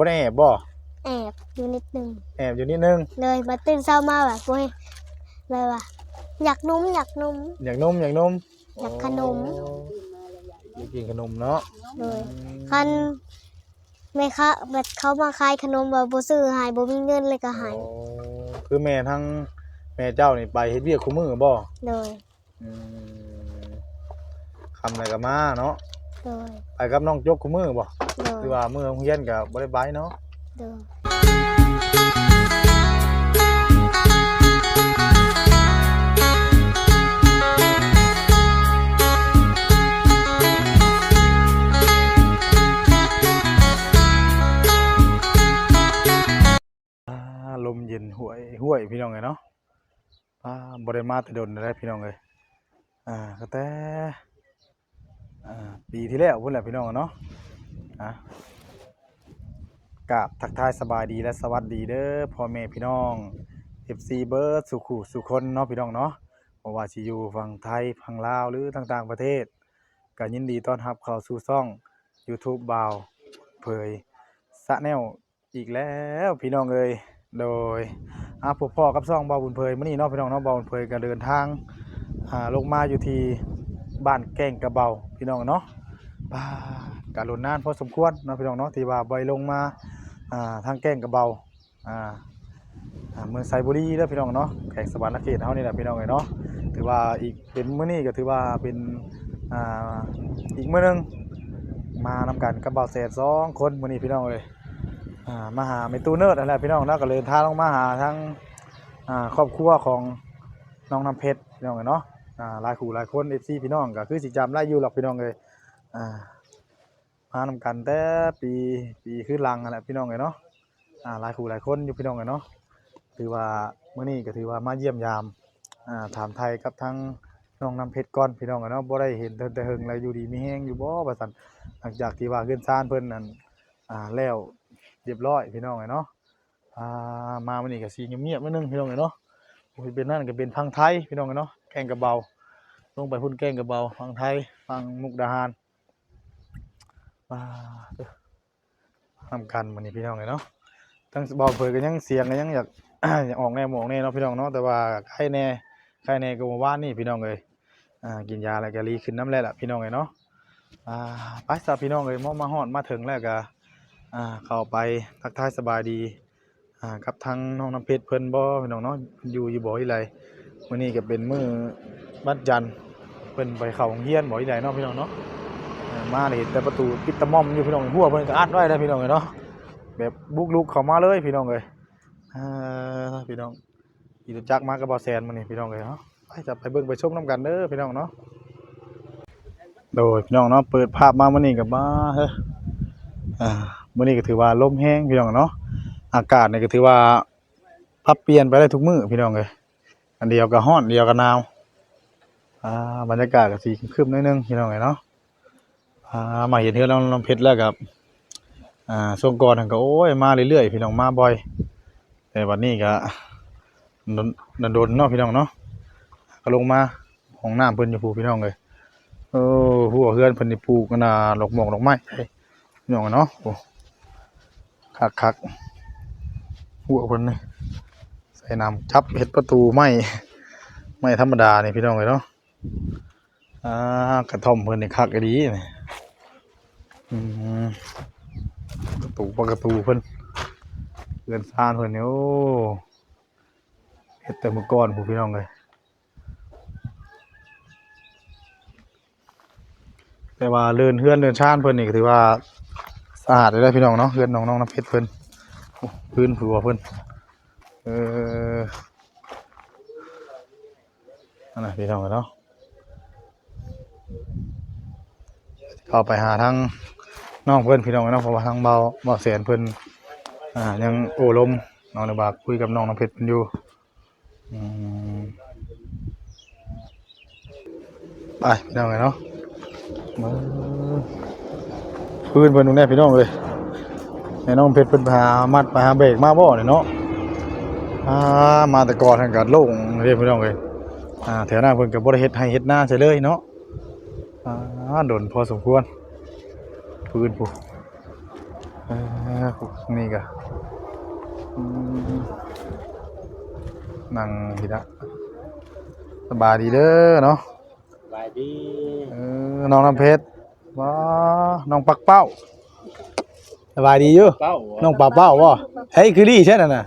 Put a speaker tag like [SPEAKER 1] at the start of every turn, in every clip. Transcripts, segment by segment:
[SPEAKER 1] บ่ได้แอบบ่
[SPEAKER 2] แอบอยู่นิดนึง
[SPEAKER 1] แอบอยู่นิดนึง
[SPEAKER 2] เลยมาตื่นเช้ามาแบบโอ้ยเลยว่าอยากนุ่มอยากนุ่ม
[SPEAKER 1] อยากนมอยากนม
[SPEAKER 2] อยากขนม
[SPEAKER 1] โอ้อยากกินขนมเนาะ
[SPEAKER 2] เลยคันแม่ค้าแบบเขามาขายขนมแบบบ่ซื้อใหายบ่มีเงินเลยก็ใหาย
[SPEAKER 1] โอ้คือแม่ทั้งแม่เจ้านี่ไปเฮ็ดเวียกคู่มือบ่
[SPEAKER 2] เลย
[SPEAKER 1] อืมคำอะไรก็มาเนาะ
[SPEAKER 2] เลย
[SPEAKER 1] ไปกับน้องจกคู่มือบ่
[SPEAKER 2] เลย
[SPEAKER 1] หรือว่ามือโรงเรียนก็บ่ได้ไปเนาะ
[SPEAKER 2] เลย
[SPEAKER 1] อ่าลมเย็นห้วยห้วยพี่น้องเอ้ยเนาะอ่าบ่ได้มาแต่ดนได้พี่น้องเอ้ยอ่าก็แต่อ่า ปีที่แล้วพุ่นแหละพี่น้องเนาะอะกราบทักทายสบายดีและสวัสดีเด้อพ่อแม่พี่น้อง FC เบิร์ดสุขุสุคนเนาะพี่น้องเนาะบ่ว่าสิอยู่ฝั่งไทยฝั่งลาวหรือต่างๆประเทศก็ยินดีต้อนรับเข้าสู่ช่อง YouTube บ่าวเผยสะแนวอีกแล้วพี่น้องเอ้ยโดยอาพวกพ่อกับซ่องบ่าวบุญเผยมื้อนี้เนาะพี่น้องเนาะบ่าวบุญเผยก็เดินทางอาลงมาอยู่ที่ บ้านแก่งกระเบาพี่น้องเนาะบ้าการลนนานพอสมควรเนาะพี่น้องเนาะที่ว่าใบลงมาอ่าทางแก่งกระเบาอ่าเมืองไซบุรีเด้อพี่น้องเนาะแขกสวรรค์เขตเฮานี่แหละพี่น้องเอ้ยเนาะถือว่าอีกเป็นมื้อนี้ก็ถือว่าเป็นอ่าอีกมื้อนึงมานำกันกับบ่าวแสนสองคนมื้อนี้พี่น้องเอ้ยอ่ามาหาแม่ตู้เนิร์ดนั่นแหละพี่น้องเนาะก็เลยท้าลงมาหาทั้งอ่าครอบครัวของน้องน้ำเพชรพี่น้องเอ้ยเนาะ อ่าหลายคู่หลายคน FC พี่น้องก็คือสิจำได้อยู่หรอกพี่น้องเอ้ยอ่ามานำกันแต่ปีปีขึ้นลังนั่นแหละพี่น้องเอ้ยเนาะอ่าหลายคู่หลายคนอยู่พี่น้องเอ้ยเนาะถือว่าเมื้อนี้ก็ถือว่ามาเยี่ยมยามอ่าถามไทยกับทั้งน้องน้ำเพชรก่อนพี่น้องกันเนาะบ่ได้เห็นแต่แต่เฮงแล้วอยู่ดีมีแฮงอยู่บ่ว่าซั่นหลังจากที่ว่าเฮือนซ่านเพิ่นนั่นอ่าแล้วเรียบร้อยพี่น้องเนาะอ่ามามื้อนี้ก็สิเงียบๆนิดนึงพี่น้องเนาะเป็นนั่นก็เป็นพังไทยพี่น้องเนาะ แกงกระเบา ลงไปพุ่นแกงกระเบาฟังไทยฟังมุกดาหารอ่าทำกันมื้อนี้พี่น้องเลยเนาะทั้งเบาเผยก็ยังเสียงก็ยังอยากอยากออกแน่หมอกแน่เนาะพี่น้องเนาะแต่ว่าไข้แน่ไข้แน่ก็บ่ว่านนี่พี่น้องเอ้ยอ่ากินยาแล้วก็รีขึ้นน้ำแล้วล่ะพี่น้องเอ้ยเนาะอ่าไปซะพี่น้องเอ้ยมอมาฮอดมาถึงแล้วก็อ่าเข้าไปทักทายสบายดีอ่ากับทางน้องน้ำเพชรเพิ่นบ่พี่น้องเนาะอยู่อยู่บ่อีไร มื้อนี้ก็เป็นมือวันจันเพิ่นไปเข้าโรงเรียนบ่อีไรเนาะพี่น้องเนาะอ่ามาเลยเห็นแต่ประตูปิดตะม่อมอยู่พี่น้องหัวเพิ่นก็อัดไว้แล้วพี่น้องเอ้ยเนาะแบบบุกลุกเข้ามาเลยพี่น้องเลยพี่น้องอีตุจักมากับบอแซนมานี่พี่น้องเลยเนาะไปจะไปเบิ่งไปชมน้ำกันเด้อพี่น้องเนาะโดยพี่น้องเนาะเปิดภาพมามื่อนี้กับมาเฮ้อมื่อนี้ก็ถือว่าลมแห้งพี่น้องเนาะอากาศเนี่ยก็ถือว่าปรับเปลี่ยนไปได้ทุกมื้อพี่น้องเลย อันเดียวก็ร้อนเดียวก็หนาวอ่าบรรยากาศก็สีครึ้มๆนิดนึงพี่น้องเลยเนาะอ่ามาเห็นเทือน้องน้องเพชรแล้วกับอ่าช่วงก่อนนั่นก็โอ้ยมาเรื่อยๆพี่น้องมาบ่อย แต่วันนี้ก็โดนโดนเนาะพี่น้องเนาะก็ลงมาห้องน้ำเพิ่นอยู่ผู้พี่น้องเลยเออหัวเฮือนเพิ่นนี่ปลูกกันน่ะดอกหมอกดอกไม้พี่น้องเนาะโอ้คักคักหัวเพิ่นนี่ ส่น้ำชับเฮ็ดประตูไม้ไม้ธรรมดานี่พี่น้องเลยเนาะอ่ากระท่อมเพิ่นนี่คักอีดีนี่อืมประตูประตูเพิ่นเรือนซานเพิ่นเนี่ยโอ้เฮ็ดแต่เมื่อก่อนผู้พี่น้องเลยแต่ว่าเรือนเฮือนเรือนชานเพิ่นนี่ถือว่าสะอาดเลยนะพี่น้องเนาะเฮือนน้องน้องน้ำเพชรเพิ่นโอ้พื้นผัวเพิ่น ออนั่นน่ะพี่น้องเนาะเข้าไปหาทางน้องเพื่อนพี่น้องเนาะเพราะว่าทางเบาเบาแสนเพิ่อนอ่ายังโอ้ลมน้องในบากคุยกับน้องน้ำเพชรเพิ่นอยู่อืมไปพี่น้องเนาะมาพื้นเพิ่นตรงนี้พี่น้องเลยในน้องเพชรเพิ่นไปหามัดไปหาเบรกมาบ่เนี่ยเนาะ อ่ามาแต่ก่อนทางการโล่งเรียพี่น้องเลยอ่าแถวหน้าเพิ่นก็บ่ได้เฮ็ดให้เฮ็ดหน้าใช่เลยเนาะอ่าโดนพอสมควรพื้นผู้เออนี่ก็อืมนั่งทีละสบายดีเด้อเนาะ
[SPEAKER 3] สบายดี
[SPEAKER 1] เออน้องน้ำเพชรว้าน้องปักเป้าสบายดีอยู่
[SPEAKER 3] เป้า
[SPEAKER 1] น้องปักเป้าบ่เฮ้ยคือดีใช่น่ะน่ะ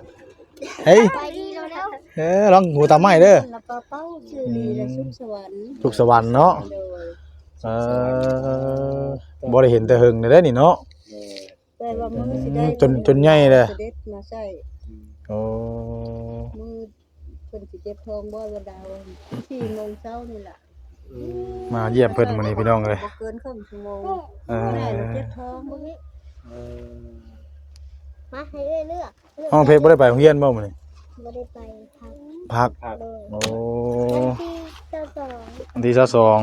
[SPEAKER 1] เฮ้ย
[SPEAKER 2] ไปดีแล้วแล้ว
[SPEAKER 1] เออลองหูตาไม้เด้อ
[SPEAKER 4] ละปาเป้าชื่อดีและสุขสวรรค์
[SPEAKER 1] สุขสวรรค์เนาะ
[SPEAKER 4] โดย
[SPEAKER 1] เออบ่ได้เห็นแต่หึงได้นี่เนาะ
[SPEAKER 4] แต่ว่ามือสิได้
[SPEAKER 1] จนจนใหญ่เลย
[SPEAKER 4] เสด็จมาใส่
[SPEAKER 1] โอ้
[SPEAKER 4] มือเพิ่นสิเจ็บท้องบ่ว่าดาวสี่โมงเช้านี่ล่ะ
[SPEAKER 1] มาเยี่ยมเพิ่นมื้อนี้พี่น้องเอ้ย
[SPEAKER 4] บ่เกินครึ่งชั่วโมง
[SPEAKER 1] เอ
[SPEAKER 4] แม่
[SPEAKER 1] อ
[SPEAKER 4] น่ะเจ็บท้องบ่นี้
[SPEAKER 2] มาให้เอ้ยเลือกเลือก
[SPEAKER 1] น้องเพชรบ่ได้ไปโรงเรียนบ่มื้อนี้
[SPEAKER 2] บ่ได้ไปครับ
[SPEAKER 1] พัก
[SPEAKER 2] เลย
[SPEAKER 1] โอ้
[SPEAKER 2] วันที่เจ้าสอง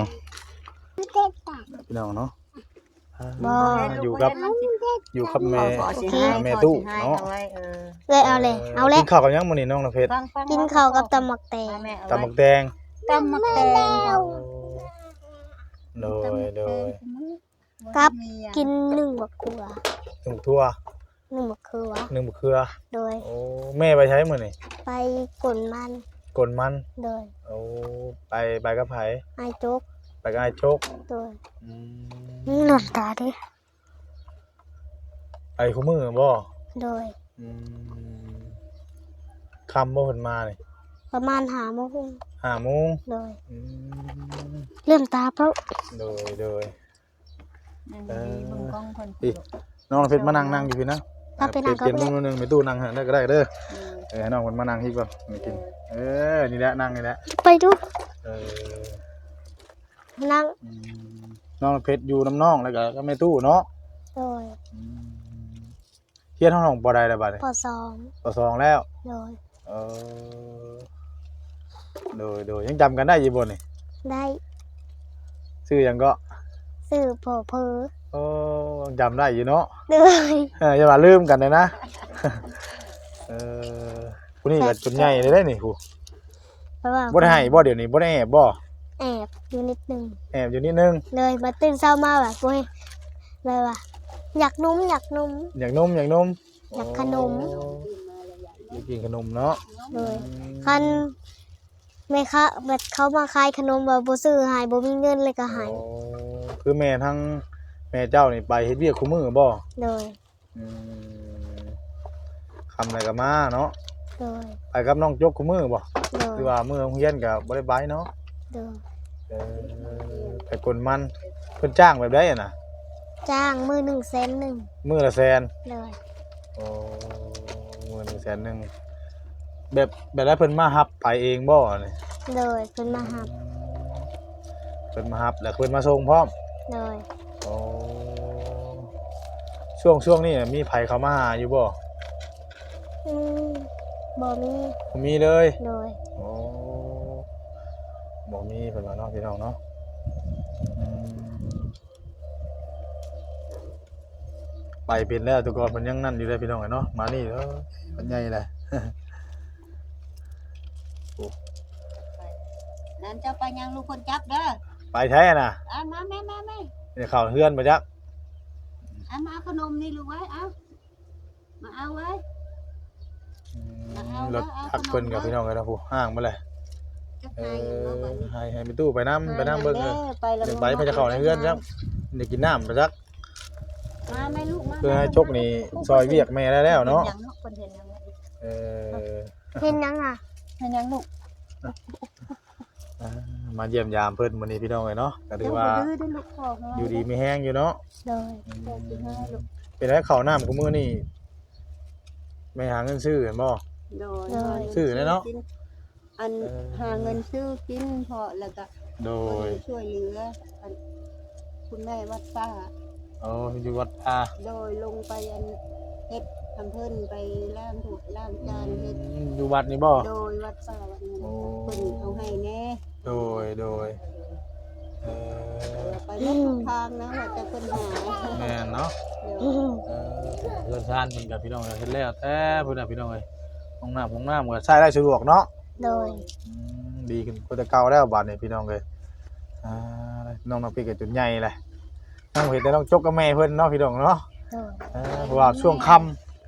[SPEAKER 1] วันที่22
[SPEAKER 2] เจ็ดตา
[SPEAKER 1] พี่น้องเนาะ
[SPEAKER 2] บ่
[SPEAKER 1] อยู่กับ อยู่กับแม่
[SPEAKER 4] ขอสิให้
[SPEAKER 1] แม่
[SPEAKER 4] ขอ
[SPEAKER 1] ตู้
[SPEAKER 4] สิให้
[SPEAKER 1] เนาะ
[SPEAKER 4] เอาไว้เออ
[SPEAKER 2] เลยเอาเลยเอาเลย
[SPEAKER 1] กินข้าวกับหยังมื้อนี้น้องน้ำเพชร
[SPEAKER 4] ฟังฟัง
[SPEAKER 2] กินข้าวกับตำหมักแตง
[SPEAKER 4] แม่เอา
[SPEAKER 1] ตำ
[SPEAKER 4] ไว้
[SPEAKER 1] บักแดง
[SPEAKER 4] ตำมักแตง
[SPEAKER 1] โดยโดย
[SPEAKER 2] กับกินหนึ่งบักขัว
[SPEAKER 1] หนึ่งทั่ว
[SPEAKER 2] หนึ่งบักขัว
[SPEAKER 1] หนึ่งบักเขือ
[SPEAKER 2] โดย
[SPEAKER 1] โอ้แม่ไปใช้มื้อนี้
[SPEAKER 2] ไปกลนมัน
[SPEAKER 1] กลมัน
[SPEAKER 2] โดย
[SPEAKER 1] โอ้ไปไปกับไผ
[SPEAKER 2] ไอ้จุก
[SPEAKER 1] ไปกับไอ้โชค
[SPEAKER 2] โดย
[SPEAKER 1] อืม
[SPEAKER 2] หนวดตาดิ
[SPEAKER 1] ไปคู่มือบ่
[SPEAKER 2] โดย
[SPEAKER 1] อืมคำบ่เพิ่นมานี่
[SPEAKER 2] ประมาณหาโมง
[SPEAKER 1] ห้าโมง
[SPEAKER 2] โดย
[SPEAKER 1] อืม
[SPEAKER 2] เริ่มตาเพราะ
[SPEAKER 1] โดยโดย
[SPEAKER 4] นั่นดีเบิ่งกล้องเพิ่น
[SPEAKER 1] อีน้องเพชรมานั่งนั่งอยู่พี่นะ
[SPEAKER 2] ถ้าไปนั่งก็
[SPEAKER 1] เปลี่ยน
[SPEAKER 2] ไป
[SPEAKER 1] มุมนึงไปตู้นั่งฮะได้ก็ได้เด้อ
[SPEAKER 4] เออ
[SPEAKER 1] เออให้น้องมันมานั่งที่ก่อนมากินเออนี่แหละนั่งนี่แหละ
[SPEAKER 2] ไปดู
[SPEAKER 1] เออ
[SPEAKER 2] นั่ง
[SPEAKER 1] อืมน้องเพชรอยู่น้ำน้องแล้วก็ก็ไม่ตู้เนาะ
[SPEAKER 2] โดย
[SPEAKER 1] อืมเฮียนห้องน้องบ่ได้แล้วบัดนี้
[SPEAKER 2] พอสอง
[SPEAKER 1] ต่อสองแล้ว
[SPEAKER 2] โดย
[SPEAKER 1] เออโดยโดยยังจำกันได้อยู่บ่นี่
[SPEAKER 2] ได้
[SPEAKER 1] ชื่อหยังก็
[SPEAKER 2] สื่อพอเพอ
[SPEAKER 1] โอ้ยังจำได้อยู่เนาะ
[SPEAKER 2] โดย
[SPEAKER 1] เอออย่ามาลืมกันเลยนะ เออผู้นี้ก็จนใหญ่เลยได้นี่ผู้
[SPEAKER 2] เพราะว่า
[SPEAKER 1] บ่ได้ให้บ่เดี๋ยวนี้บ่ได้แอบบ่
[SPEAKER 2] แอบอยู่นิดหนึ่ง
[SPEAKER 1] แอบอยู่นิดนึง
[SPEAKER 2] เลยมาตื่นเช้ามาแบบโอ้ยเลยว่าอยากนุ่มอยากนุ่ม
[SPEAKER 1] อยากนมอยากนม
[SPEAKER 2] อยากขนม
[SPEAKER 1] โอ้อยากกินขนมเนาะ
[SPEAKER 2] เลยคันแม่ค้าแบบเขามาขายขนมว่าบ่ซื้อให้บ่มีเงินเลยก็ให้
[SPEAKER 1] โอ้คือแม่ทั้ง แม่เจ้านี่ไปเฮ็ดเวียกคู่มือบ่
[SPEAKER 2] เลย
[SPEAKER 1] อืมคำอะไรก็มาเนาะ
[SPEAKER 2] เลย
[SPEAKER 1] ไปกับน้องจกคู่มือบ่
[SPEAKER 2] เลย
[SPEAKER 1] คือว่ามือโรงเรียนก็บ่ได้ไปเนาะ
[SPEAKER 2] เลย
[SPEAKER 1] เออไปกลมันเพิ่นจ้างแบบใดอะน่ะ
[SPEAKER 2] จ้างมือหนึ่งแสนหนึ่ง
[SPEAKER 1] มือละแสน
[SPEAKER 2] เลย
[SPEAKER 1] โอ้มือหนึ่งแสนหนึ่งแบบแบบได้เพิ่นมาฮับไปเองบ่นี่
[SPEAKER 2] เลยเพิ่นมาหับ
[SPEAKER 1] เพิ่นมาฮับแล้วเพิ่นมาส่งพร้อม
[SPEAKER 2] เลย
[SPEAKER 1] โอ้ ช่วงช่วงนี้มีไผเข้ามาหาอยู่บ่
[SPEAKER 2] อืมบ่มี
[SPEAKER 1] บ่มีเลย
[SPEAKER 2] เลย
[SPEAKER 1] โอ้บ่มีเพิ่นว่าเนาะพี่น้องเนาะอืมไปเป็นแล้วแตุกอนมันยังนั่นอยู่เลยพี่น้องเนาะมานี่เด้อมันใหญ่เลย
[SPEAKER 4] นั่นเจ้าไปยังลูกคนจับเด้อ
[SPEAKER 1] ไปแท้น่ะ
[SPEAKER 4] อะมาแม่แม่แม่
[SPEAKER 1] เดี๋ยวเข้าเฮือนมาจัก
[SPEAKER 4] เอามาเอาขนมนี่ลูกไว้เอามาเอาไว้เอา
[SPEAKER 1] รถ
[SPEAKER 4] เอา
[SPEAKER 1] ทักเพิ่นกับพี่น้องกันนะผู้ห้างมาเลย
[SPEAKER 4] จะ
[SPEAKER 1] เอ
[SPEAKER 4] ไปอยู่บ่บัด
[SPEAKER 1] อ
[SPEAKER 4] นี้
[SPEAKER 1] ให้ให้ไปตู้ไปน้ำไปน้ำเบิ่งเลย
[SPEAKER 4] ไปแล้ว
[SPEAKER 1] เดี๋ยวไปเพิ่นจะเข้าในเฮือนจักเดี๋ยวกินน้ำไปจัก
[SPEAKER 4] มาแม่ลูกมา
[SPEAKER 1] เพื่อให้จกนี่ซอยเวียกแม่ได้แล้วเนาะ
[SPEAKER 4] ห็ยังเพิ่นเห็นยัง
[SPEAKER 1] เออ
[SPEAKER 2] เห็นยังอะ
[SPEAKER 4] เห็นยังลูก
[SPEAKER 1] อ่า มาเยี่ยมยามเพิ่นมื้อนี้พี่น้องเลยเนาะก็ถือว่า
[SPEAKER 4] เดี๋ยวบ่ดื้อเด้อลูกพ่อเฮา
[SPEAKER 1] อยู่ดีมีแห้งอยู่เนาะ
[SPEAKER 2] เลย
[SPEAKER 4] เดี๋ยวสิให้ลูก
[SPEAKER 1] เป็นไรข้าวน้ำกูมื้อนี่ไม่หาเงินซื้อเห็นบ่
[SPEAKER 4] โดย
[SPEAKER 1] ซื้อเลยเนาะ
[SPEAKER 4] อัน
[SPEAKER 1] เออ
[SPEAKER 4] หาเงินซื้อกินพอแล้วก็
[SPEAKER 1] โดย
[SPEAKER 4] ช่วยเหลืออันคุณแม่วัดป้า
[SPEAKER 1] อ๋ออยู่วัดอา
[SPEAKER 4] โดยลงไปอันเฮ็ดทำเพิ่นไปล้างถูกล้างจานเฮ็ด
[SPEAKER 1] อยู่วัดนี่บ่
[SPEAKER 4] โดยวัดป้าวันนี้
[SPEAKER 1] โอ้
[SPEAKER 4] เพิ่นเอาให้แน่
[SPEAKER 1] โดยโดยเออ
[SPEAKER 4] ไปรถทุกทางนะว่าจะเพิ่นหา
[SPEAKER 1] แม่นเนาะ
[SPEAKER 4] เดี๋ยว
[SPEAKER 2] อืม
[SPEAKER 1] เออเรือนชานมันกับพี่น้องเฮ็ดแล้วแต่พุ่นน่ะพี่น้องเอ้ยห้องน้ำห้องน้ำก็ใช้ได้สะดวกเนาะ
[SPEAKER 2] โดย
[SPEAKER 1] อืมดีขึ้นกว่าแต่เก่าแล้วบัดนี้พี่น้องเอ้ยอ่าน้องน้องพี่ก็จนใหญ่แหละน้องเห็นแต่น้องจกกับแม่เพิ่นเนาะพี่น้องเนาะ
[SPEAKER 2] โดย
[SPEAKER 1] เออเพราะว่าช่วงค่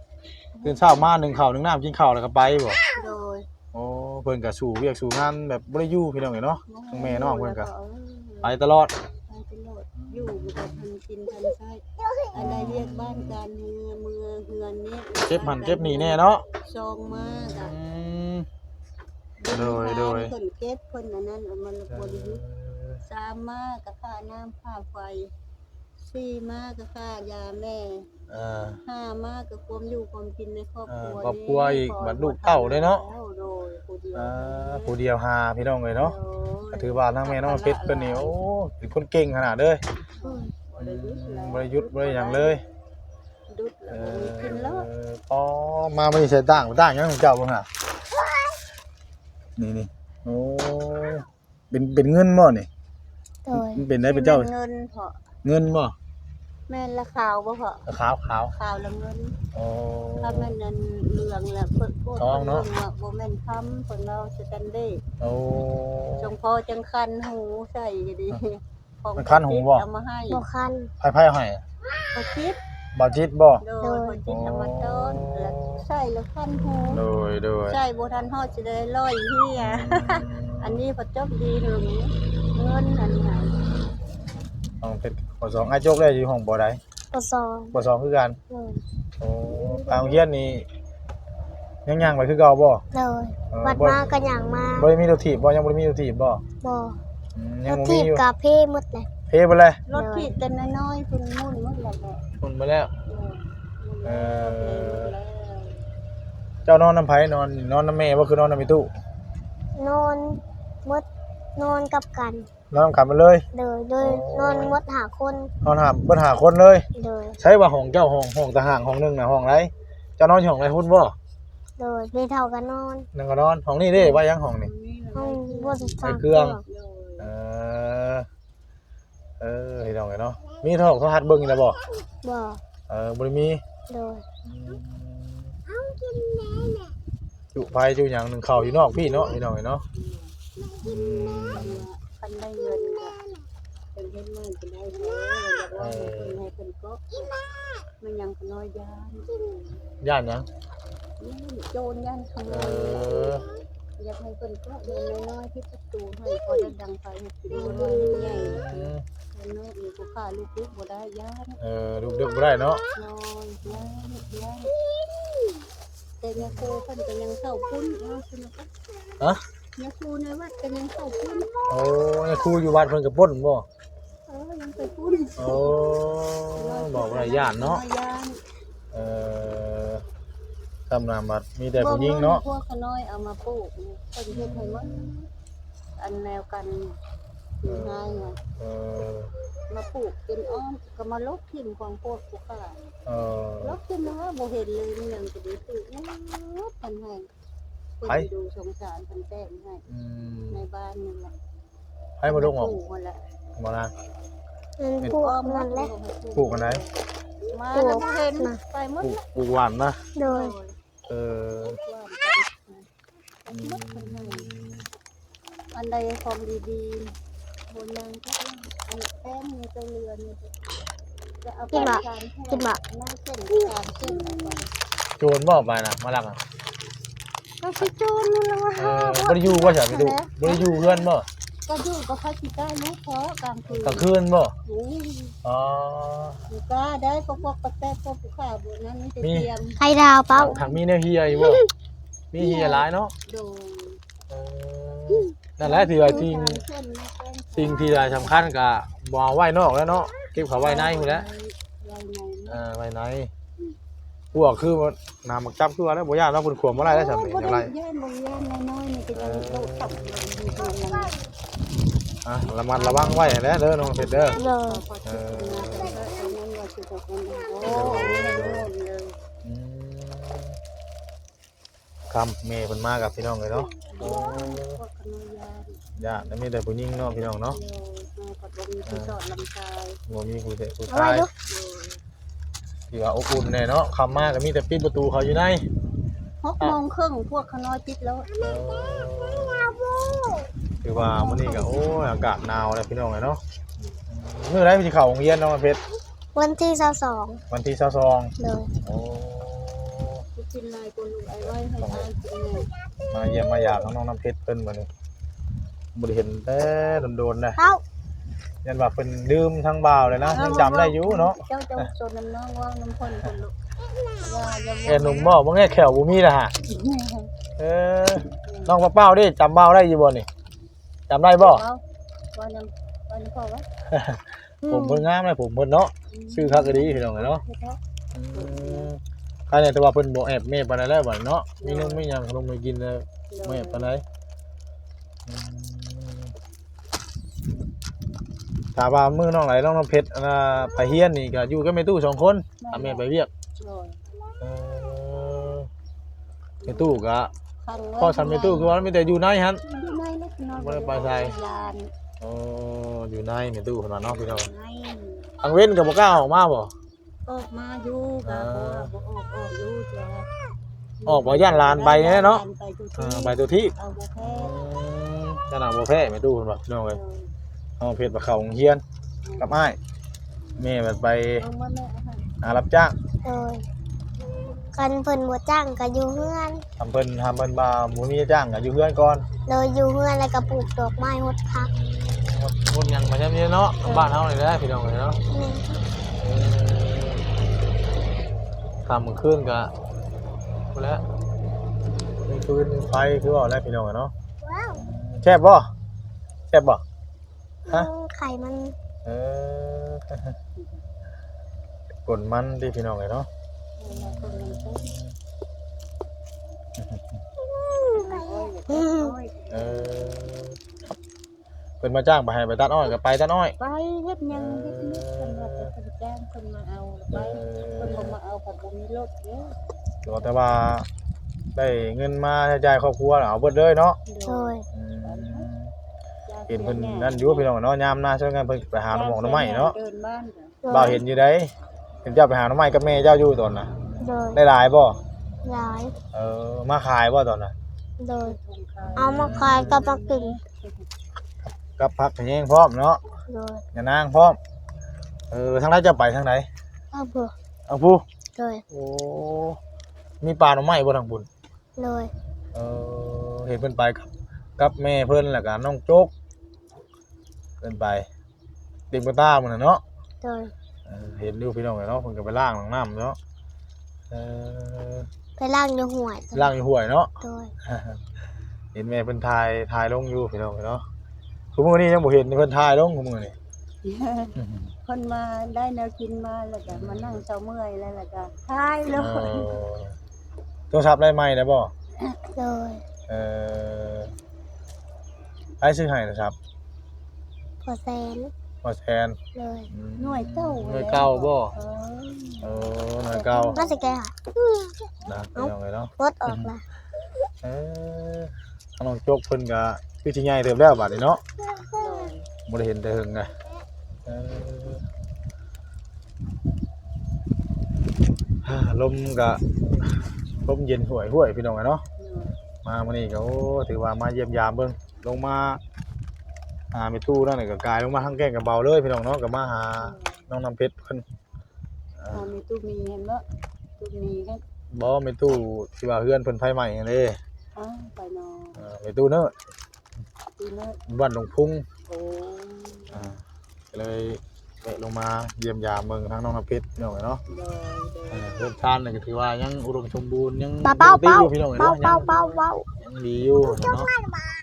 [SPEAKER 1] ำตื่นเช้ามาหนึ่งข้าวหนึ่งน้ำกินข้าวแล้วก็ไปบ่
[SPEAKER 4] โดย
[SPEAKER 1] โอ้ เพิ่นก็สู่เวียกสู่งานแบบบ่ได้อยู่พี่น้องเอ้ยเนาะทั้งแม่น้องเพิ่นก็
[SPEAKER 4] เออ
[SPEAKER 1] ไปตลอด
[SPEAKER 4] ไปตลอดอยู่กับทันกินทันใช้อะไรเรียกบ้านการเมืองเมืองเฮือนนี่
[SPEAKER 1] เก็บหันเก็บนี่แน่เนาะ
[SPEAKER 4] ซองมากอะ
[SPEAKER 1] อืมโดยโดย
[SPEAKER 4] คนเก็บคนอันนั้นเอามันบริยุทธ์สามมากกับค่าน้ำค่าไฟ สี่มากกับค่ายาแม่
[SPEAKER 1] เออ
[SPEAKER 4] ห้ามากกับความอยู่ความกินในครอบครัว
[SPEAKER 1] เออครอบครัวอีกบัดลูกเต้าด้วยเนาะ
[SPEAKER 4] แล้วโดยผู้เดียว
[SPEAKER 1] อ่าผู้เดียวหาพี่น้องเลยเนาะ
[SPEAKER 4] โด
[SPEAKER 1] ก็
[SPEAKER 4] ย
[SPEAKER 1] ถือว่าทั้งแม่น้องเพชรเพิ่นนี่โอ้เป็นคนเก่งขนาดเด้อ
[SPEAKER 4] บ่ได้ยุทธ์แล้ว
[SPEAKER 1] บ่ได้หยุดบ่ได้หยังเลย
[SPEAKER 4] ดุด
[SPEAKER 1] เอ
[SPEAKER 4] แล้วบ่มีกินแล้ว
[SPEAKER 1] ออ๋อมาบ่ได้ใส่ต่างต่างหยังของเจ้าบ่ฮะนี่นี่โอ้เป็นเป็นเงินบ่นี่
[SPEAKER 2] โดย
[SPEAKER 1] มันเป็นได้เป็นเจ้า
[SPEAKER 4] เงินเพาะ
[SPEAKER 1] เงินบ่
[SPEAKER 4] แม่นละขาวบ่เพาะ
[SPEAKER 1] ขาวขาว
[SPEAKER 4] ขาวละเงิน
[SPEAKER 1] โอ้
[SPEAKER 4] ถ้าแม่นนั่นเหลืองละเพิ่นโคตร
[SPEAKER 1] ทองเนาะ
[SPEAKER 4] พิ่ว่าบ่แม่นคำเพิ่นเราสแตนเดย์
[SPEAKER 1] โอ้
[SPEAKER 4] จงพอจังคันหูใส่ก็ดีของ
[SPEAKER 1] มันคันหูบ่
[SPEAKER 4] เอามาให้
[SPEAKER 2] บ่คัน
[SPEAKER 1] ไผๆให้
[SPEAKER 4] พอจิต
[SPEAKER 1] บ่จิตบ่
[SPEAKER 4] โดยพอจิตเอามาต้นแล้วใส่แล้วคันหู
[SPEAKER 1] โดยโดย
[SPEAKER 4] ใส่บ่ทันฮอดสิได้ร้อยเฮีย อันนี้พอจบดีหนึ่งเงินอันนี้ให้
[SPEAKER 1] น้ องเพชรบ่สองอาจกได้อยู่ห้องบ่ได้
[SPEAKER 2] ปสอง
[SPEAKER 1] บ่สองคือกัน
[SPEAKER 2] โดย
[SPEAKER 1] โอ้ทางเฮียนนี่ยังย่างไปคือเก่าบ่
[SPEAKER 2] โดย
[SPEAKER 1] เออ
[SPEAKER 2] วัด
[SPEAKER 1] บ่
[SPEAKER 2] มาก็หยังมา
[SPEAKER 1] บ่ได้มีรถถีบบ่ยังบ่ได้มีรถถีบบ่
[SPEAKER 2] บ่
[SPEAKER 1] อืม
[SPEAKER 2] ร
[SPEAKER 1] ยัง
[SPEAKER 2] ถ
[SPEAKER 1] บ่
[SPEAKER 2] ถี
[SPEAKER 1] มี
[SPEAKER 2] บ
[SPEAKER 1] อยู่
[SPEAKER 2] กะเพ่หมดเลย
[SPEAKER 1] เทไปเลย
[SPEAKER 4] รถผิดแต่น้อยๆเพิ่นมุ่นหมดแล้วแหละ
[SPEAKER 1] คนไปแล้ว
[SPEAKER 4] เอ
[SPEAKER 1] เอ
[SPEAKER 4] อ
[SPEAKER 1] อ เจ้านอนน้ำไผนอนนอนน้ำแม่บ่คือนอนน้ำมีตู้
[SPEAKER 2] นอนหมดนอนกับกัน
[SPEAKER 1] นอนน้ำกันมาเลย
[SPEAKER 2] โดยโดยนอนหมดหาคน
[SPEAKER 1] นอนหาเบิ่นหาคนเลย
[SPEAKER 2] โดย
[SPEAKER 1] ใช้ว่าห้องเจ้าห้องห้องตะห่างห้องหนึงน่ะห้องไรเจ้านอนอยู่ห้องไรหุ่นบ่
[SPEAKER 2] โดยไม่เท่ากันนอน
[SPEAKER 1] นั่นก็นอนห้องนี้เด้ว่ายังห้องนี่
[SPEAKER 2] ห้องบน
[SPEAKER 1] ใส่เครื่อง เออ เออเฮ็ดเอาไงเนาะ มีโทรศัพท์โทรทัศน์เบิ่งอยู่แล้วบ่
[SPEAKER 2] บ่
[SPEAKER 1] เออบ่ได้มี
[SPEAKER 2] โดย
[SPEAKER 1] จุไฟจุหยังหนึงเข้าอยู่นอกพี่เนาะพี่น้องเอ้ยเนาะอืม
[SPEAKER 4] คันได้เงินก็เป็นเฮ็ดมือเป็นได้เงินอยากว่าให้เพิ่นให้เพิ่นก็มันยังก็น้อยยาน
[SPEAKER 1] ย่านหยัง
[SPEAKER 4] นี่โจรยันขโม
[SPEAKER 1] ยอ
[SPEAKER 4] ยากให้เพิ่นก็เดินน้อยๆที่ประตูให้พอด้ดังไฟให้ดูน้อยใหญ่
[SPEAKER 1] อืม
[SPEAKER 4] แล้วน้อยมีผู้ค้าลูกๆบ่ได้ยาน
[SPEAKER 1] เออลูกเด็กบ่ได้เนาะ
[SPEAKER 4] น้อยยานยานแต่ยาคูเพิ่นก็ยังเข้าปุ้นเอาสินะ
[SPEAKER 1] ฮะ
[SPEAKER 4] ยาคูในวัดก็ยังเข้าปุ้น
[SPEAKER 1] โอ้ยครูอยู่วัดเพิ่นก็ป่นบ่
[SPEAKER 4] เออยังไปปุ้น
[SPEAKER 1] โอ้บอกว่าย่านเนาะ
[SPEAKER 4] ยาน
[SPEAKER 1] เออตำนามบัดมีแต่ผู้หญิงเนาะ
[SPEAKER 4] พวกขน้อยเอามาปลูกเนี่ยเพิ่นเฮ็ดให้หมดอันแนวกันอยู่ง่ายไง
[SPEAKER 1] เออ
[SPEAKER 4] มาปลูกเป็นอ้อมก็มาลบทิ่มของพวกผู้ค้า
[SPEAKER 1] เออ
[SPEAKER 4] ลบทิ่มแล้วว่าบ่เห็นเลยมันยังจะได้ปลูกนะเพิ่นให้เพิ่น
[SPEAKER 1] ไป
[SPEAKER 4] ดูสงสารเพิ่นแต่งให้
[SPEAKER 1] อืม
[SPEAKER 4] ในบ้านนี่แหละ
[SPEAKER 1] ให้บ่ลงออก
[SPEAKER 4] ปลูกนั่นแหละ
[SPEAKER 1] บ่นะ
[SPEAKER 2] นั่นพวกนั่นแหละ
[SPEAKER 1] ปลูกอันไหน
[SPEAKER 4] มาแล้วบ่เห็นไปหม
[SPEAKER 1] ป
[SPEAKER 4] ด
[SPEAKER 1] ลูกปลูกหวานนะ
[SPEAKER 2] โดย
[SPEAKER 1] เออ
[SPEAKER 4] ว่าไปหมดเพิ่นให้อันใดของดีๆบนยังก็อันแป้งในเจ้าเรือนเนี่ยจะเอาไป
[SPEAKER 2] กินบะ
[SPEAKER 4] ทานแห้ง
[SPEAKER 2] กินบะ
[SPEAKER 4] น้ำเส้นทานเส้นเอาไป
[SPEAKER 1] โจรบ่ไปนะมาลักอะ
[SPEAKER 4] ก็สิโจรนู่นละว่า
[SPEAKER 1] เออบ่ได้อยู่ว่าฉันไปดูบ่ได้อยู่เพื่อนบ่
[SPEAKER 4] ก็อยู่กับพระสิก้าลูกเพาะกลางคืน
[SPEAKER 1] กลางคืนบ่
[SPEAKER 4] โอ้ย
[SPEAKER 1] อ๋อ
[SPEAKER 4] สิก้าได้พวกพวกกระแตพวกผู้ข้าบนนั้นมีแต่
[SPEAKER 1] มี
[SPEAKER 4] เทียม
[SPEAKER 2] ไข่ดาวเป้า
[SPEAKER 1] ถังมีแนวเฮียอยู่บ่มีเฮียหลายเนาะ
[SPEAKER 4] โดน
[SPEAKER 1] เออนั่นแหละที่ว่าสิ่ง
[SPEAKER 4] เส้นในแป้ง
[SPEAKER 1] สิ่งที่สำคัญก็บ่เอาไว้นอกแล้วเนาะเก็บเขาไว้ในพุ่นแหล้ว
[SPEAKER 4] ไว้ใน
[SPEAKER 1] เออไว้ใน พวกคือว่าน้ำมักจับคือว่าแล้วบ่ย่านว่าเพิ่นขวมบ่ได้แล้วซั่นนี่จังไร
[SPEAKER 4] ย่านบางย่านน้อยๆนี่ก็ยังโตต่ำลงอยู่ตรงนั้น
[SPEAKER 1] อะระมัดระวังไว้แหล้วเด้อน้องเพชรเด้อ
[SPEAKER 2] โดย
[SPEAKER 4] พอจะเป็นงานกันก็เอานั้นว่าสิตกกันโอ้อันนี้มันโน่นเลย
[SPEAKER 1] อืมคำเมย์เพิ่นมากับพี่น้องเลยเนาะ
[SPEAKER 4] พวกขนมยา
[SPEAKER 1] ญาติแล้วมีแต่ผู้หญิงเนาะพี่น้องเนาะ
[SPEAKER 4] เดียวมากับบ่มีผู้สอนลำชาย
[SPEAKER 1] บ่มีผู้แต่ผู้
[SPEAKER 2] เอา
[SPEAKER 1] ชา
[SPEAKER 2] ไว้
[SPEAKER 1] ย
[SPEAKER 2] ดู
[SPEAKER 1] ที่ว่าอบอุ่นแน่เนาะคำมาก็มีแต่ปิดประตูเขาอยู่ใน
[SPEAKER 4] หกโมงครึ่งพวกขน้อยปิดแล้ว
[SPEAKER 1] คือว่ามื้อนี้ก็โอ้ยอากาศหนาวแล้วพี่น้องเลยเนาะมื้อไรมันสิเข้าโรงเรียนเนาะเพชร
[SPEAKER 2] วันที่เสาสอง
[SPEAKER 1] วันที่22
[SPEAKER 2] เลย
[SPEAKER 1] โอ้
[SPEAKER 4] กูกินลายกูลูกไอ้ไว้ให้อายกินไง
[SPEAKER 1] มาเยี่ยมมาอยากน้องน้ำเพชรเพิ่นมื้อนี้บ่ได้เห็นแต่โดนๆนะ
[SPEAKER 2] เอ้า
[SPEAKER 1] ยันว่าเพิ่นดื่มทั้งบ่าวเลยนะยังจำได้อยู่เนาะ
[SPEAKER 4] เจ้าเจ้าโซนน้ำน้องว่างน้ำพ่นคนลูกว่าอย่า
[SPEAKER 1] แกหนุ่มบ่บ่แง่แขวบ่มีล่ะฮะเออน้องป้าเป้าดิจำบ่าวได้อยู่บ่นี่จำได้บ่
[SPEAKER 4] ว่าว่าน้ำว่าน้ำพ่อวะ
[SPEAKER 1] ผมเพิ่นงามเลยผมเพิ่นเนาะชื่อคักก็ดีพี่น้องเนาะ
[SPEAKER 4] ให้เขา
[SPEAKER 1] อืมใครเนี่ยแต่ว่าเพิ่นบ่แอบเมฆปานใดแล้วบัดเนาะมีนมมีหยังขนมให้กินแล้วบ่แอบปานใดอืม ถ้าว่ามื้อน้องไหลน้องน้ำเพชรอันน่ะไปเฮียนนี่ก็อยู่กับแม่ตู้สองคนถ้าแม่ไปเวียก
[SPEAKER 4] โดย
[SPEAKER 1] เออแม่ตู้ก็
[SPEAKER 4] ขังไว้
[SPEAKER 1] พ่อทำแม่ตู้คือว่ามีแต่อยู่ในหั่น
[SPEAKER 4] อยู่ในเล็กน้อย
[SPEAKER 1] บ่ได้ไปไส
[SPEAKER 4] ลาน
[SPEAKER 1] อ๋ออยู่ในแม่ตู้เพิ่นว่าเนาะพี่น้อง
[SPEAKER 4] ใน
[SPEAKER 1] ทางเว้นก็บ่กล้าออกมาบ่
[SPEAKER 4] ออกมาอยู่กับบ่ออกออกอยู่จ้ะ
[SPEAKER 1] ออกบ่ย่านลานไปแน่เนาะ
[SPEAKER 4] ไปทุก
[SPEAKER 1] อ่า
[SPEAKER 4] ที่
[SPEAKER 1] ไปตัวที่
[SPEAKER 4] เอาบ่แพ้
[SPEAKER 1] จะหนาบ่แพ้แม่ตู้เพิ่นว่าพี่น้องเอ้ย เอาเพชรไปเข้าโรงเรียนกับอ้ายแม่แบบไป
[SPEAKER 4] เอามาแม่เอาให้
[SPEAKER 1] หารับจ้าง
[SPEAKER 2] เลยกันเพิ่นบ่จ้างก็อยู่เฮือน
[SPEAKER 1] ทำเพิ่นทำเพิ่นบ่าบ่มีจ้างก็อยู่เพื่อนก่อน
[SPEAKER 2] เลยอยู่เฮือนแล้วก็ปลูกดอกไม้หดพัก
[SPEAKER 1] หมดหมดหยังมาใช่นี้เนาะบ้านเฮานี่แหละพี่น้องเอ้ยเนาะ
[SPEAKER 2] นี่
[SPEAKER 1] เออทำมื้อคืนก็พุ่นแหล้วมีคืนไฟคือว่าแล้วพี่น้องเอ้ยเนาะ
[SPEAKER 2] ว้าว
[SPEAKER 1] แซ่บบ่แซ่บบ่ ฮะ
[SPEAKER 2] ไข่มัน
[SPEAKER 1] เออกดมันที่พี่น้องเอ้ยเนาะ
[SPEAKER 2] อืม
[SPEAKER 1] เออเพิ่นมาจ้างไปให้ไปตัดอ้อยก็ไปตัดอ้อย
[SPEAKER 4] ไปเฮ็ดหยังเฮ็ดนี่เพิ่นว่าจะเพิ่นจ้างเพิ่นมาเอาไปเพิ่นบ่มาเอาผัดบ่มีรถเด้อ
[SPEAKER 1] รอแต่ว่า ได้เงินมาใช้จ่ายครอบครัวน่ะเอาเบิดเลยเนาะ
[SPEAKER 2] โดย
[SPEAKER 1] อืม เห็นเพิ่นนั่นอยู่พี่น้องเนาะยามหน้าช่วยกันเพิ่นไปหาหน่อหมอกหน่อไม้เนาะ
[SPEAKER 4] เดินบ้านจ้ะ
[SPEAKER 2] โดย
[SPEAKER 1] บ่าวเห็นอยู่ได้เห็นเจ้าไปหาหน่อไม้กับแม่เจ้าอยู่ตอนน่ะ
[SPEAKER 2] โดย
[SPEAKER 1] ได้หลายบ่
[SPEAKER 2] หลาย
[SPEAKER 1] เออมาขายบ่ตอนน่ะ
[SPEAKER 2] โดย เอามาขายกับมากิน
[SPEAKER 1] กับผักขะแยงพร้อมเนาะ
[SPEAKER 2] โดย
[SPEAKER 1] ยานางพร้อมเออทางไหนจะไปทางไหน
[SPEAKER 2] เอาเบื่อ
[SPEAKER 1] เอาผู้
[SPEAKER 2] โดย
[SPEAKER 1] โอ้มีปลาหน่อไม้บ่ทางบุญ
[SPEAKER 2] โดย
[SPEAKER 1] เออเห็นเพิ่นไปกับกับแม่เพิ่นแล้วก็น้องโจ๊ก เพิ่นไปเด็กบ่ตามื้อน่ะเนาะ
[SPEAKER 2] โดย
[SPEAKER 1] เออเห็นอยู่พี่น้องเนาะเพิ่นก็ไปล้างหลังน้ำเนาะเออ
[SPEAKER 2] ไปล่างอยู่ห่วย
[SPEAKER 1] ล้างอยู่ห้วยเนาะ
[SPEAKER 2] โดย
[SPEAKER 1] เห็นแม่เพิ่นถ่ายถ่ายลงอยู่พี่น้องเนาะคุมื้อนี้ยังบ่เห็นเพิ่นถ่ายลงคุมื้อนี้
[SPEAKER 4] คนมาได้แนวกินมาแล้วก็มานั่งเช้าเมื่อยแล้วแล้วก็ทายเล
[SPEAKER 1] เอยอโทรศัพท์ได้ไหมนะบ่
[SPEAKER 2] โดย
[SPEAKER 1] เออให้ซื้อให้นะครับ
[SPEAKER 2] พอแสน
[SPEAKER 1] มาแทน
[SPEAKER 2] เลย
[SPEAKER 1] อืม
[SPEAKER 4] หน่วยเก้า
[SPEAKER 1] หน่วยเก้าบ่
[SPEAKER 4] เออ
[SPEAKER 1] เออหน่วยเก้า
[SPEAKER 2] น่าจะแกค่ะ
[SPEAKER 1] นะพี่น้องเลยเนาะ
[SPEAKER 2] รถออกละ
[SPEAKER 1] เออน้องโจกเพิ่นก็คือสิใหญ่เติบแล้วบัดนี้เนาะ
[SPEAKER 4] โดย
[SPEAKER 1] บ่ได้เห็นแต่หึงไงเออฮ่าลมก็ลมเย็นห่วยห่วยพี่น้องอะเนาะ
[SPEAKER 4] โดย
[SPEAKER 1] มามื้อนี้ก็โอ้ถือว่ามาเยี่ยมยามเบิ่งลงมา หาแม่ตู้นั่นน่ะก็กลายลงมาทางแก้งกับเบาเลยพี่น้องเนาะก็มาหาน้องน้ำเพชรเพิ่น
[SPEAKER 4] เอามีตู้มีเห็นบ่ตู้มีให้
[SPEAKER 1] บ่แม่ตู้ที่ว่าเฮือนเพิ่นไฟใหม่นั่นเด้
[SPEAKER 4] อ้าวไปนอน
[SPEAKER 1] เออแม่ตู้เนาะ
[SPEAKER 4] ตู้เนอะ
[SPEAKER 1] บ้านหลวงพุ่ง
[SPEAKER 4] โอ้
[SPEAKER 1] อ่าก็เลยแวะลงมาเยี่ยมยามเมืองทั้งน้องน้ำเพชรพี่น้องเนาะ
[SPEAKER 4] โดยโดย
[SPEAKER 1] เออเรือนชานนี่ก็ถือว่ายังอุดมสมบูรณ์ยัง
[SPEAKER 2] เป้าเป้า
[SPEAKER 1] ดีอยู่พี่น้อง
[SPEAKER 2] เป้า
[SPEAKER 1] เนาะ
[SPEAKER 2] เป้าเป้าเป้า
[SPEAKER 1] ยังดีอยู่เนาะ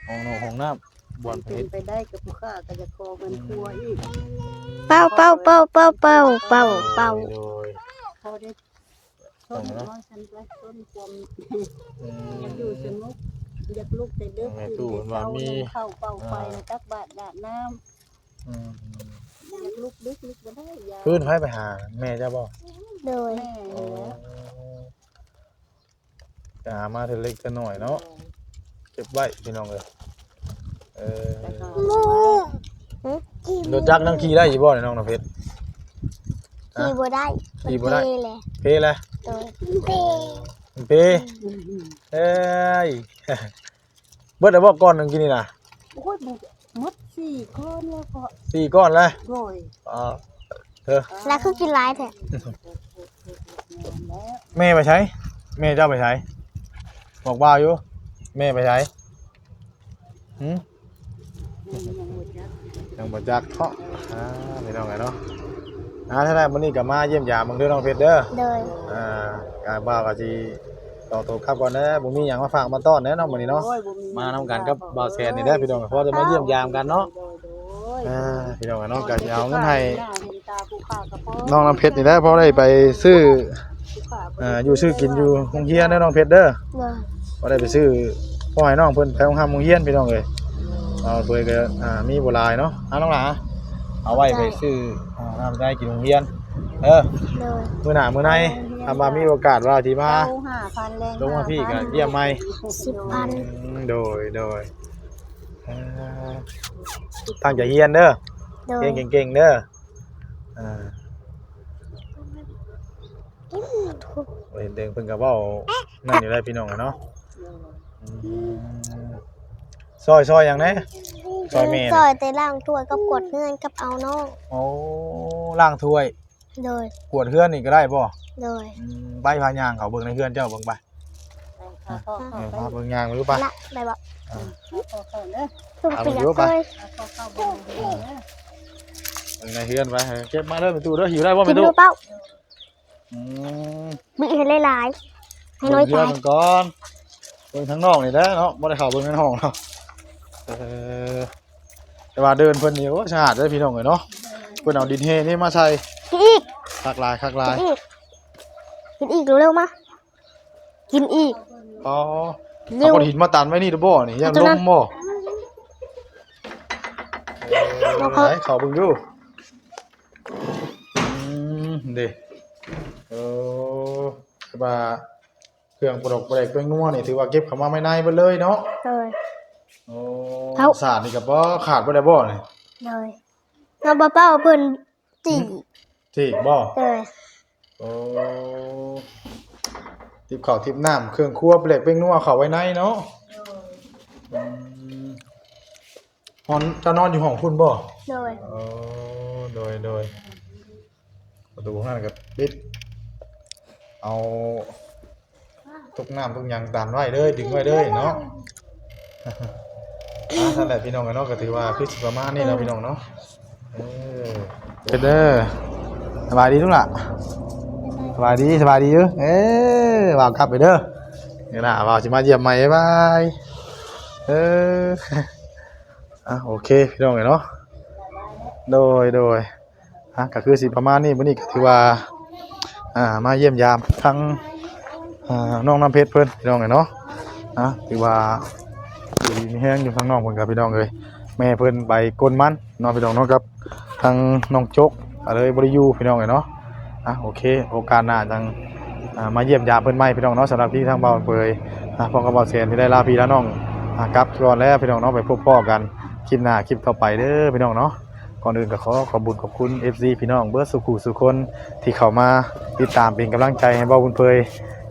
[SPEAKER 1] ห้องนอนห้องน้ำ บ่อนเพ
[SPEAKER 4] เป็น
[SPEAKER 1] ชร
[SPEAKER 4] ไปได้กับผู้ค้าก็จะคอเงินครัวอีก
[SPEAKER 2] เป้าเป้าเป้าเป้าเป้าเป้าเป้า
[SPEAKER 1] โดย
[SPEAKER 4] พอได้ต้นน้อยฉันไปต้นความ
[SPEAKER 1] อื
[SPEAKER 4] อยากอยู่สงบอยากลุกแต่เด็ก
[SPEAKER 1] แม่ตู้เห็นว่ามี
[SPEAKER 4] เข้าเป่าไฟตักบาตรดาดน้
[SPEAKER 1] อืมำ
[SPEAKER 4] อยากลุกดึกลุกบ่ได้ยา
[SPEAKER 1] พื้นไฟไปหา แม่เจ้าบ่
[SPEAKER 2] โดย
[SPEAKER 4] แม่
[SPEAKER 1] อ๋อ
[SPEAKER 4] นี่แหละ
[SPEAKER 1] จะหามาเทอเล็กเทอน้อยเนาะเก็บไว้พี่น้องเอ้ย เออ
[SPEAKER 4] แต่ก็
[SPEAKER 1] รถจักรนั่งขี่ได้อยู่บ่เนี่ยน้องน้ำเพชร
[SPEAKER 2] ขี่บ่ได้
[SPEAKER 1] ขี่บ่ได้
[SPEAKER 2] มันเท่เลย
[SPEAKER 1] เพเลย
[SPEAKER 2] โดยเท่
[SPEAKER 1] เพเอ้ย เบิดได้บ่ก้อนหนึงกินนี่น่ะ
[SPEAKER 4] โอ้ยบุกมดสี่ก้อนแล้วก็
[SPEAKER 1] สี่ก้อนเลย
[SPEAKER 4] โรย
[SPEAKER 1] อ๋อเธเออ
[SPEAKER 2] แล้วคือกินหลายแท้
[SPEAKER 1] แม่ไปใช้แม่เจ้าไปใช้บอกว่าอยู่แม่ไปใช้หืม ยังบ่จักเทาะอ่าไม่ต้องไงเนาะอ่าถ้าได้มื้อนี้ก็มาเยี่ยมยามเบิ่งเด้อน้องเพชรเด้อ
[SPEAKER 2] โดย
[SPEAKER 1] อ่าการบ่าวก็สิต่อตัวครับก่อนนะบ่มีหยังมาฝากมาต้อนแน่เนาะมื้อนี้เนาะ มานำกันกับบ่าวแซนนี่ได้อพี่น้องเพราะจะมาเยี่ยมยามกันเนาะอ่าพี่น้องเนาะก็สิเอาเงินให้น้องน้ำเพชรนี่ได้อเพราะได้ไปซื้ออ่าอยู่ซื้อกินอยู่โรงเรียนเด้อน้องเพชรเด้อ
[SPEAKER 2] โดย
[SPEAKER 1] บ่ได้ไปซื้อพ่อให้น้องเพิ่นไปโรงหามโรงเรียนพี่น้องเอ้ย เอาเพิ่นก็อ่ามีบ่หลายเนาะอ่าน้องหลาเอาไว้ไปซื้ออ่าน้ำใจกินโรงเรียน เออ
[SPEAKER 2] โดย
[SPEAKER 1] มื้อหน้ามื้อในถ้ามามีโอกาสว่าสิมา
[SPEAKER 4] เอาห้าพันแรง
[SPEAKER 1] ลงมาพี่ก็เยี่ยมใหม่
[SPEAKER 2] สิบพัน
[SPEAKER 1] อืมโดยโดยเอ่อตั้งใจเฮียนเด้อ
[SPEAKER 2] โดย
[SPEAKER 1] เก่งเก่งๆเด้ออ่า เห็นเด้งเพิ่นก็เว้านั่นอยู่ได้พี่น้องอะเนาะอืม ซอยซอยอย่างไหนซอยเมน
[SPEAKER 2] ซอยแต่ล่างถ้วยกับกดเงินกับเอาน้อง
[SPEAKER 1] โอ้ล้างถ้วย
[SPEAKER 2] โดย
[SPEAKER 1] กวดเฮือนนี่ก็ได้บ่
[SPEAKER 2] โดย
[SPEAKER 1] อืมใบพายางเขาเบิ่งในเฮือนเจ้าเบิ่งไป
[SPEAKER 4] พ่อพ่อ
[SPEAKER 1] เออพาเบิ่งยางไปรู้ป่ะ
[SPEAKER 2] ละได้บ่
[SPEAKER 4] พ่อเข้าเด้อ
[SPEAKER 2] คือ
[SPEAKER 1] เอา
[SPEAKER 2] เปีย
[SPEAKER 1] ไป
[SPEAKER 2] ก
[SPEAKER 1] ดูปะ
[SPEAKER 2] เลย
[SPEAKER 4] พ่อเข้าบ่ได้เด้อ
[SPEAKER 1] เบิ่งในเฮือนไปเออเก็บมาเด้อไปตู้เด้อหิวได้บ่
[SPEAKER 2] กิ
[SPEAKER 1] ไป
[SPEAKER 2] น
[SPEAKER 1] ตู้
[SPEAKER 2] ดูเป้า
[SPEAKER 1] อืม
[SPEAKER 2] บีให้หลายๆให้น้อย
[SPEAKER 1] เบิ่ง
[SPEAKER 2] ตา
[SPEAKER 1] เรือยมันก่อนเบิ่งทางนอกนี่แหละเนาะบ่ได้เข้าเบิ่งในห้องเนาะ เออแต่ว่าเดินเพิ่นนี่โอ้สะอาดเด้อพี่น้องเอ้ยเนาะเพิ่นเอาดินเฮนี่มาใส่
[SPEAKER 2] กินอีก
[SPEAKER 1] คักลายคักลา
[SPEAKER 2] กิ
[SPEAKER 1] ย
[SPEAKER 2] นอีกกินอีกเร็วๆมากินอีก
[SPEAKER 1] อ๋อ
[SPEAKER 2] เร็
[SPEAKER 1] เอา
[SPEAKER 2] ว
[SPEAKER 1] ก้อนหินมาตันไว้นี่เด้อบ่นี่ยัง
[SPEAKER 2] เอาตัว
[SPEAKER 1] ล
[SPEAKER 2] นั้น
[SPEAKER 1] มบ่
[SPEAKER 2] เอา
[SPEAKER 1] เออ
[SPEAKER 2] เขา
[SPEAKER 1] ไหนเข้าเบิ่งดูอืมเด้เออคือว่าเครื่องประดกประเดกเครื่องนัวนี่ถือว่าเก็บเข้ามาไม่ในเบิดเลยเนาะ
[SPEAKER 2] เลย
[SPEAKER 1] โอ้
[SPEAKER 2] เอา
[SPEAKER 1] สาดนี่ก็บ่ขาดบ่ได้บ่นี่
[SPEAKER 2] เลยเราบ่เป้าเพิ่นจี
[SPEAKER 1] ที่บ่
[SPEAKER 2] เลย
[SPEAKER 1] โอ้ทิปข้าวทิปน้ำเครื่องครัวเปลกเป้งนัวเข้าไว้ในเนาะอืมฮอนจะนอนอยู่ห้องคุณบ่
[SPEAKER 2] เลย
[SPEAKER 1] โอ้โดยโดยประตูข้างนั้นก็ปิด เอาตุกน้ำตุกหยังตันไว้เด้อดึงไว้เด้อเนาะ อ่าท่านแหละพี่น้องกันเนาะก็ถือว่าคือสิประมาณนี้เนาะพี่น้องเนาะเออเด้อสบายดีทุกล่ะสบายดีสบายดีอยู่เอ้ยว่าวกลับไปเด้อเดี๋ยวนะว่าวสิมาเยี่ยมใหม่บ๊ายบายเอออะโอเคพี่น้องกันเนาะโดยโดยอะก็คือสิประมาณนี้มื้อนี้ก็ถือว่าอ่ามาเยี่ยมยามทั้งอ่าน้องน้ำเพชรเพิ่นพี่น้องกันเนาะอะถือว่า อยู่ดีมีแห้งอยู่ข้างนอกเพิ่นกับพี่น้องเลยแม่เพิ่นไปกลมันน้องพี่น้องเนาะกับทางน้องโจกก็เลยบ่ได้อยู่พี่น้องเลยเนาะอะโอเค โอกาสหน้าจังมาเยี่ยมยามเพิ่นใหม่พี่น้องเนาะสำหรับที่ทางเบาเปยอะพ่อกับเบาเสียนที่ได้ลาพี่ลาน้องอะกลับก่อนแล้วพี่น้องเนาะไปพบพ่อกันคลิปหน้าคลิปต่อไปเด้อพี่น้องเนาะก่อนอื่นก็ขอขอบุญขอบคุณ FC พี่น้องเบิร์ดสุขุสุคนที่เข้ามาติดตามเป็นกำลังใจให้เบาบุญเปย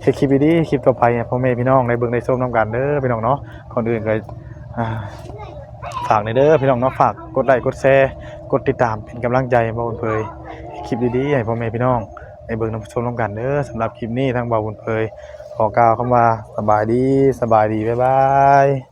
[SPEAKER 1] เฮ็ดคลิปดีๆคลิปต่อไปให้พ่อแม่พี่น้องในเบิ่งได้ชมนํกันเด้อพี่น้องเนาะก่อนอื่นก็ฝากในเด้อพี่น้องเนาะฝากกดไลค์กดแชร์กดติดตามเป็นกำลังใจบ่าวบุญเผยคลิปดีๆให้พ่อแม่พี่น้องในเบิ่งน้ำชมน้ำกันเด้อสำหรับคลิปนี้ทางบ่าวบุญเผยขอกล่าวคำว่าสบายดีสบายดีบ๊ายบาย